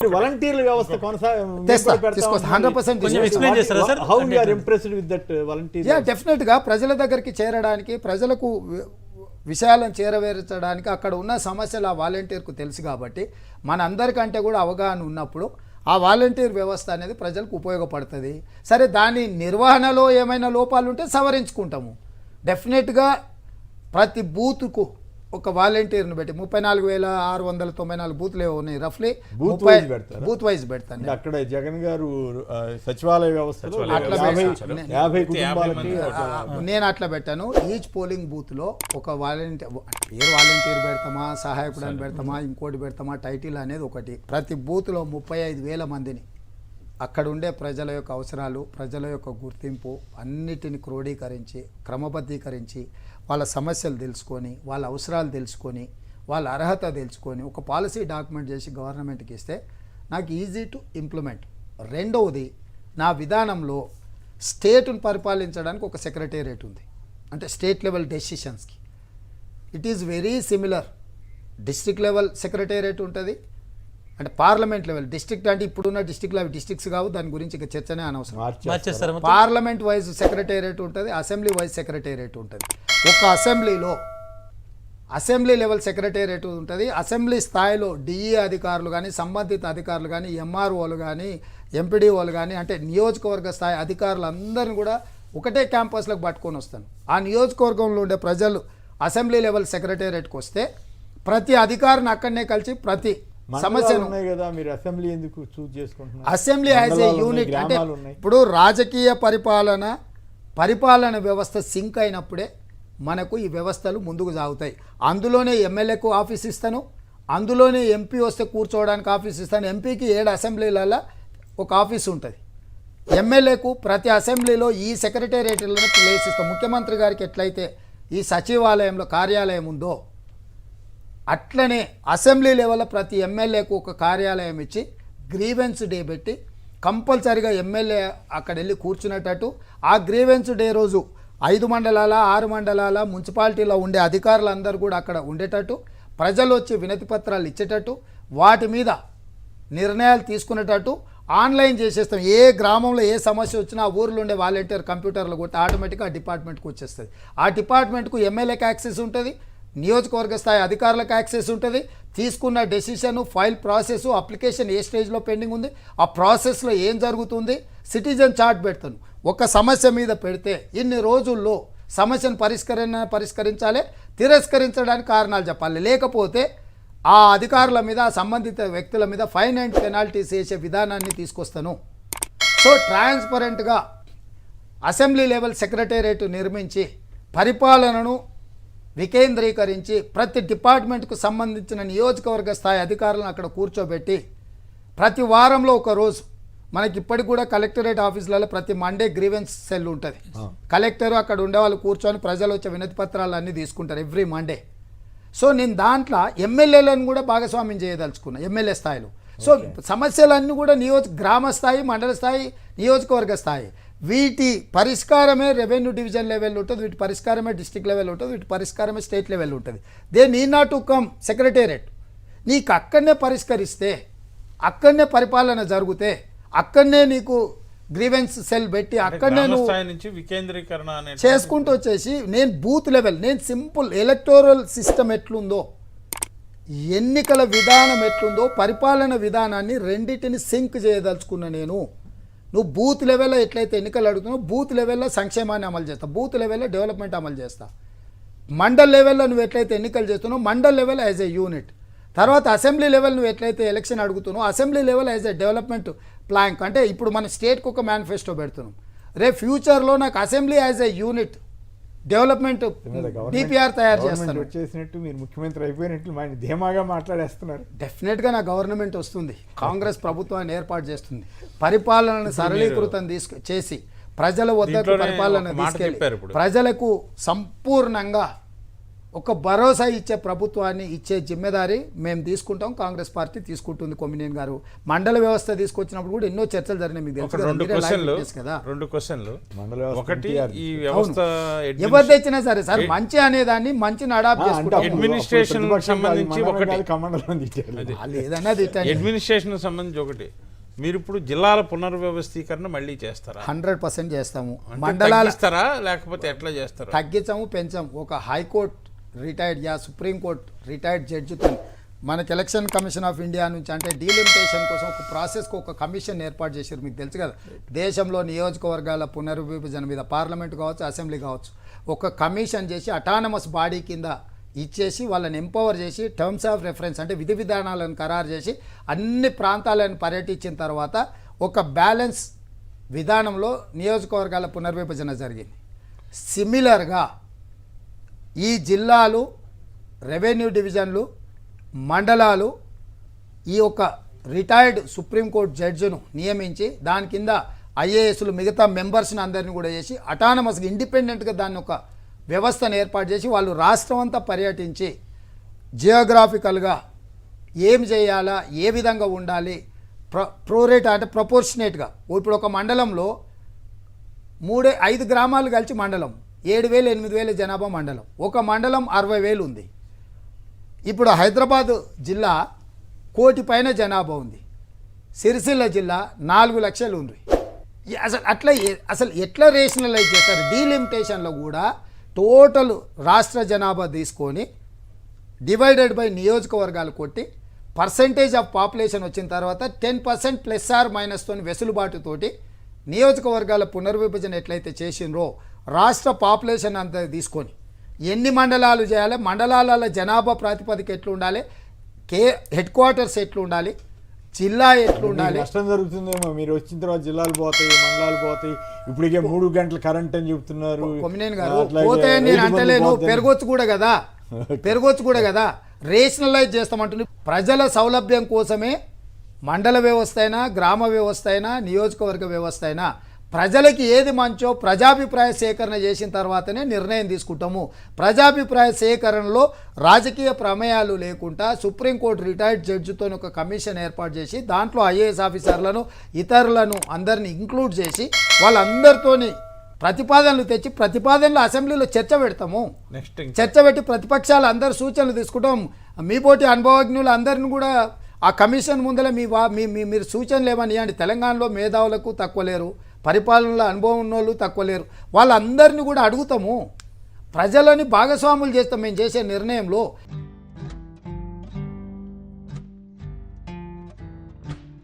వాలంటీర్ల వ్యవస్థ తెస్తా, తీసుకొస్తా. 100% కొంచెం explain చేస్తారా సార్? హౌ అంటే you are impressed with that volunteer yeah డెఫినెట్గా ప్రజల దగ్గరికి చేరడానికి ప్రజలకు విషయాలను చేరవేర్చడానికి అక్కడ ఉన్న సమస్యలు ఆ వాలంటీర్కు తెలుసు కాబట్టి మన అందరికంటే కూడా అవగాహన ఉన్నప్పుడు ఆ వాలంటీర్ వ్యవస్థ అనేది ప్రజలకు ఉపయోగపడుతుంది. సరే దాని నిర్వహణలో ఏమైనా లోపాలు ఉంటే సవరించుకుంటాము డెఫినెట్గా ప్రతి బూత్కు ఒక వాలంటీర్ని పెట్టి ముప్పై నాలుగు వేల ఆరు వందల తొంభై నాలుగు బూత్లు ఏవో ఉన్నాయి రఫ్లీ Booth wise పెడతారా? బూత్ వైజ్ పెడతాను అక్కడ జగన్ గారు సచివాలయ వ్యవస్థ. నేను అట్లా పెట్టాను ఈచ్ పోలింగ్ బూత్లో ఒక వాలంటీర్ పేరు వాలంటీర్ పెడతామా సహాయకుడు అని పెడతామా ఇంకోటి పెడతామా టైటిల్ అనేది ఒకటి ప్రతి బూత్లో ముప్పై ఐదు వేల మందిని అక్కడ ఉండే ప్రజల యొక్క అవసరాలు ప్రజల యొక్క గుర్తింపు అన్నిటిని క్రోడీకరించి క్రమబద్ధీకరించి వాళ్ళ సమస్యలు తెలుసుకొని వాళ్ళ అవసరాలు తెలుసుకొని వాళ్ళ అర్హత తెలుసుకొని ఒక పాలసీ డాక్యుమెంట్ చేసి గవర్నమెంట్కి ఇస్తే నాకు ఈజీ టు ఇంప్లిమెంట్. రెండవది నా విధానంలో స్టేట్ను పరిపాలించడానికి ఒక సెక్రటేరియట్ ఉంది. అంటే state level డెసిషన్స్కి. It is very similar. District level secretariat ఉంటుంది. అంటే పార్లమెంట్ లెవెల్ డిస్ట్రిక్ట్ అంటే ఇప్పుడున్న డిస్ట్రిక్ట్ లెవెల్ డిస్ట్రిక్ట్స్ కావు దాని గురించి ఇక చర్చనే అనవసరం? పార్లమెంట్ వైజ్ సెక్రటేరియట్ ఉంటుంది అసెంబ్లీ వైజ్ సెక్రటేరియట్ ఉంటుంది. ఒక అసెంబ్లీలో అసెంబ్లీ లెవెల్ సెక్రటేరియట్ ఉంటుంది. అసెంబ్లీ స్థాయిలో డిఈ అధికారులు కానీ సంబంధిత అధికారులు కానీ ఎంఆర్ఓలు కానీ ఎంపీడీఓలు కానీ అంటే నియోజకవర్గ స్థాయి అధికారులు అందరిని కూడా ఒకటే క్యాంపస్లకు పట్టుకొని వస్తాను. ఆ నియోజకవర్గంలో ఉండే ప్రజలు అసెంబ్లీ లెవెల్ సెక్రటేరియట్కి వస్తే ప్రతి అధికారిని అక్కడనే కలిసి ప్రతి సమస్యను ఉన్నాయి కదా మీరు అసెంబ్లీ ఎందుకు చేసుకుంటున్నారు? అసెంబ్లీ యాజ్ ఏ యూనిట్ అంటే ఇప్పుడు రాజకీయ పరిపాలన పరిపాలన వ్యవస్థ సింక్ అయినప్పుడే మనకు ఈ వ్యవస్థలు ముందుకు సాగుతాయి. అందులోనే ఎమ్మెల్యేకు ఆఫీస్ ఇస్తాను. అందులోనే ఎంపీ వస్తే కూర్చోవడానికి ఆఫీస్ ఇస్తాను. ఎంపీకి ఏడు అసెంబ్లీలలో ఒక ఆఫీస్ ఉంటుంది. ఎమ్మెల్యేకు ప్రతి అసెంబ్లీలో ఈ సెక్రటేరియట్లను ప్లేస్ ఇస్తాం. ముఖ్యమంత్రి గారికి ఎట్లయితే ఈ సచివాలయంలో కార్యాలయం ఉందో అట్లనే అసెంబ్లీ లెవెల్లో ప్రతి ఎమ్మెల్యేకు ఒక కార్యాలయం ఇచ్చి గ్రీవెన్స్ డే పెట్టి కంపల్సరిగా ఎమ్మెల్యే అక్కడ వెళ్ళి కూర్చునేటట్టు ఆ గ్రీవెన్స్ డే రోజు ఐదు మండలాల ఆరు మండలాల మున్సిపాలిటీలో ఉండే అధికారులందరూ కూడా అక్కడ ఉండేటట్టు ప్రజలు వచ్చి వినతి పత్రాలు ఇచ్చేటట్టు వాటి మీద నిర్ణయాలు తీసుకునేటట్టు ఆన్లైన్ చేసేస్తాం. ఏ గ్రామంలో ఏ సమస్య వచ్చినా ఊర్లో ఉండే వాలంటీర్ కంప్యూటర్లు కొట్టి ఆటోమేటిక్గా ఆ డిపార్ట్మెంట్కి వచ్చేస్తుంది. ఆ డిపార్ట్మెంట్కు ఎమ్మెల్యేకి యాక్సెస్ ఉంటుంది నియోజకవర్గ స్థాయి అధికారులకు యాక్సెస్ ఉంటుంది. తీసుకున్న డెసిషన్ ఫైల్ ప్రాసెస్ అప్లికేషన్ ఏ స్టేజ్లో పెండింగ్ ఉంది ఆ ప్రాసెస్లో ఏం జరుగుతుంది సిటిజన్ చార్ట్ పెడతాను. ఒక సమస్య మీద పెడితే ఇన్ని రోజుల్లో సమస్యను పరిష్కరణ పరిష్కరించాలి తిరస్కరించడానికి కారణాలు చెప్పాలి. లేకపోతే ఆ అధికారుల మీద సంబంధిత వ్యక్తుల మీద ఫైన్ అండ్ పెనాల్టీస్ వేసే విధానాన్ని తీసుకొస్తాను. సో ట్రాన్స్పరెంట్గా అసెంబ్లీ లెవెల్ సెక్రటేరియట్ నిర్మించి పరిపాలనను వికేంద్రీకరించి ప్రతి డిపార్ట్మెంట్కు సంబంధించిన నియోజకవర్గ స్థాయి అధికారులను అక్కడ కూర్చోబెట్టి ప్రతి వారంలో ఒక రోజు మనకి ఇప్పటికి కూడా కలెక్టరేట్ ఆఫీసులలో ప్రతి మండే గ్రీవెన్స్ సెల్ ఉంటుంది. కలెక్టర్ అక్కడ ఉండే వాళ్ళు కూర్చొని ప్రజలు వచ్చే వినతి పత్రాలు అన్నీ తీసుకుంటారు ఎవ్రీ మండే. సో నేను దాంట్లో ఎమ్మెల్యేలను కూడా భాగస్వామ్యం చేయదలుచుకున్నా ఎమ్మెల్యే స్థాయిలో. సో సమస్యలన్నీ కూడా నియోజక గ్రామ స్థాయి మండల స్థాయి నియోజకవర్గ స్థాయి. వీటి పరిష్కారమే రెవెన్యూ డివిజన్ లెవెల్ ఉంటుంది వీటి పరిష్కారమే డిస్ట్రిక్ట్ లెవెల్ ఉంటుంది వీటి పరిష్కారమే స్టేట్ లెవెల్ ఉంటుంది. They need not to come secretariat నీకు అక్కడనే పరిష్కరిస్తే అక్కడనే పరిపాలన జరిగితే అక్కడనే నీకు గ్రీవెన్స్ సెల్ పెట్టి అక్కడనే నుంచి వికేంద్రీకరణ చేసుకుంటూ వచ్చేసి నేను బూత్ లెవెల్ నేను సింపుల్ ఎలక్టోరల్ సిస్టమ్ ఎట్లుందో ఎన్నికల విధానం ఎట్లుందో పరిపాలన విధానాన్ని రెండింటిని సింక్ చేయదలుచుకున్న నేను. నువ్వు బూత్ లెవెల్లో ఎట్లయితే ఎన్నికలు అడుగుతున్నావు బూత్ లెవెల్లో సంక్షేమాన్ని అమలు చేస్తా. బూత్ లెవెల్లో డెవలప్మెంట్ అమలు చేస్తా. మండల్ లెవెల్లో నువ్వు ఎట్లయితే ఎన్నికలు చేస్తున్నావు mandal level as a unit. తర్వాత అసెంబ్లీ లెవెల్ నువ్వు ఎట్లయితే ఎలక్షన్ అడుగుతున్నావు assembly level as a development plan అంటే ఇప్పుడు మన స్టేట్కి ఒక మేనిఫెస్టో పెడుతున్నాం. రేపు ఫ్యూచర్లో నాకు assembly as a unit development DPR తయారు చేస్తాను. వచ్చేసినట్టు మీరు ముఖ్యమంత్రి అయిపోయినట్లు మా ధీమాగా మాట్లాడేస్తున్నారు. డెఫినెట్గా నా గవర్నమెంట్ వస్తుంది. కాంగ్రెస్ ప్రభుత్వాన్ని ఏర్పాటు చేస్తుంది. పరిపాలనను సరళీకృతం తీసుకు చేసి ప్రజల వద్దకు పరిపాలన తీసుకెళ్ళి. ప్రజలకు సంపూర్ణంగా ఒక భరోసా ఇచ్చే ప్రభుత్వాన్ని ఇచ్చే జిమ్మెదారి మేము తీసుకుంటాం కాంగ్రెస్ పార్టీ తీసుకుంటుంది కొమ్మినేని గారు. మండల వ్యవస్థ తీసుకొచ్చినప్పుడు కూడా ఎన్నో చర్చలు జరిగినాయి మీకు తెలుసు కదా, రెండు క్వశ్చన్లు ఒకటి. ఈ వ్యవస్థ ఎవరు తెచ్చినా సరే సార్ మంచి అనేదాన్ని ప్రతిపక్షం కాదు, సంబంధించి ఒకటి. ఏదన్నా అడ్మినిస్ట్రేషన్ సంబంధించి ఒకటి. మీరు ఇప్పుడు జిల్లాల పునర్వ్యవస్థీకరణ మళ్ళీ చేస్తారా? హండ్రెడ్ పర్సెంట్ చేస్తాము. మండలాల తగ్గిస్తారా? లేకపోతే ఎట్లా చేస్తారా? తగ్గించాము పెంచాము. ఒక హైకోర్టు రిటైర్డ్ యా సుప్రీంకోర్టు రిటైర్డ్ జడ్జితో మనకి ఎలక్షన్ కమిషన్ ఆఫ్ ఇండియా నుంచి అంటే డీలిమిటేషన్ కోసం ఒక ప్రాసెస్కి ఒక కమిషన్ ఏర్పాటు చేశారు. మీకు తెలుసు కదా దేశంలో నియోజకవర్గాల పునర్విభజన మీద పార్లమెంట్ కావచ్చు అసెంబ్లీ కావచ్చు ఒక కమిషన్ చేసి అటానమస్ బాడీ కింద ఇచ్చేసి వాళ్ళని ఎంపవర్ చేసి టర్మ్స్ ఆఫ్ రెఫరెన్స్ అంటే విధి విధానాలను ఖరారు చేసి అన్ని ప్రాంతాలను పర్యటించిన తర్వాత ఒక బ్యాలెన్స్ విధానంలో నియోజకవర్గాల పునర్విభజన జరిగింది. సిమిలర్గా ఈ జిల్లాలు రెవెన్యూ డివిజన్లు మండలాలు ఈ యొక్క రిటైర్డ్ సుప్రీంకోర్టు జడ్జిను నియమించి దాని కింద ఐఏఎస్లు మిగతా మెంబర్స్ని అందరిని కూడా చేసి అటానమస్గా ఇండిపెండెంట్గా దాన్ని ఒక వ్యవస్థను ఏర్పాటు చేసి వాళ్ళు రాష్ట్రం అంతా పర్యటించి జియోగ్రాఫికల్గా ఏం చేయాలా ఏ విధంగా ఉండాలి ప్ర ప్రోరేట్ అంటే ప్రపోర్షనేట్గా ఇప్పుడు ఒక మండలంలో మూడే ఐదు గ్రామాలు కలిసి మండలం. ఏడు వేలు ఎనిమిది వేల జనాభా మండలం. ఒక మండలం అరవై వేలు ఉంది. ఇప్పుడు హైదరాబాద్ జిల్లా కోటి పైన జనాభా ఉంది. సిరిసిల్ల జిల్లా నాలుగు లక్షలు ఉంది. అసలు అట్లా అసలు ఎట్లా రేషనలైజ్ చేస్తారు? డీలిమిటేషన్లో కూడా టోటల్ రాష్ట్ర జనాభా తీసుకొని డివైడెడ్ బై నియోజకవర్గాలు కొట్టి పర్సంటేజ్ ఆఫ్ పాపులేషన్ వచ్చిన తర్వాత టెన్ పర్సెంట్ ప్లస్ ఆర్ మైనస్తో వెసులుబాటుతోటి నియోజకవర్గాల పునర్విభజన ఎట్లయితే చేసినరో రాష్ట్ర పాపులేషన్ అంతా తీసుకొని ఎన్ని మండలాలు చేయాలి? మండలాల జనాభా ప్రాతిపదిక ఎట్లా ఉండాలి కే హెడ్ క్వార్టర్స్ ఎట్లా ఉండాలి జిల్లా ఎట్లా ఉండాలి నష్టం జరుగుతుందేమో. మీరు వచ్చిన తర్వాత జిల్లాలు పోతాయి మండలాలు పోతాయి. ఇప్పటికే మూడు గంటల కరెంట్ అని చెప్తున్నారు. కొమ్మినేని గారు అట్లాగే పోతాయని నేను అంటలేను. పెరగొచ్చు కూడా కదా? పెరగొచ్చు కూడా కదా? రేషనలైజ్ చేస్తామంటుంది ప్రజల సౌలభ్యం కోసమే మండల వ్యవస్థ అయినా గ్రామ వ్యవస్థ అయినా నియోజకవర్గ వ్యవస్థ అయినా ప్రజలకి ఏది మంచో ప్రజాభిప్రాయ సేకరణ చేసిన తర్వాతనే నిర్ణయం తీసుకుంటాము. ప్రజాభిప్రాయ సేకరణలో రాజకీయ ప్రమేయాలు లేకుండా సుప్రీంకోర్టు రిటైర్డ్ జడ్జితో ఒక కమిషన్ ఏర్పాటు చేసి దాంట్లో ఐఏఎస్ ఆఫీసర్లను ఇతరులను అందరిని ఇంక్లూడ్ చేసి వాళ్ళందరితోని ప్రతిపాదనలు తెచ్చి ప్రతిపాదనలు అసెంబ్లీలో చర్చ పెడతాము. నెక్స్ట్ చర్చ పెట్టి ప్రతిపక్షాలు అందరు సూచనలు తీసుకుంటాం. మీ పోటీ అనుభవజ్ఞులు అందరిని కూడా ఆ కమిషన్ ముందర మీ వా మీ మీరు సూచనలు ఏమని తెలంగాణలో మేధావులకు తక్కువ లేరు. పరిపాలనలో అనుభవం ఉన్నోళ్ళు తక్కువ లేరు. వాళ్ళందరినీ కూడా అడుగుతాము. ప్రజలని భాగస్వాములు చేస్తాం. మేము చేసే నిర్ణయంలో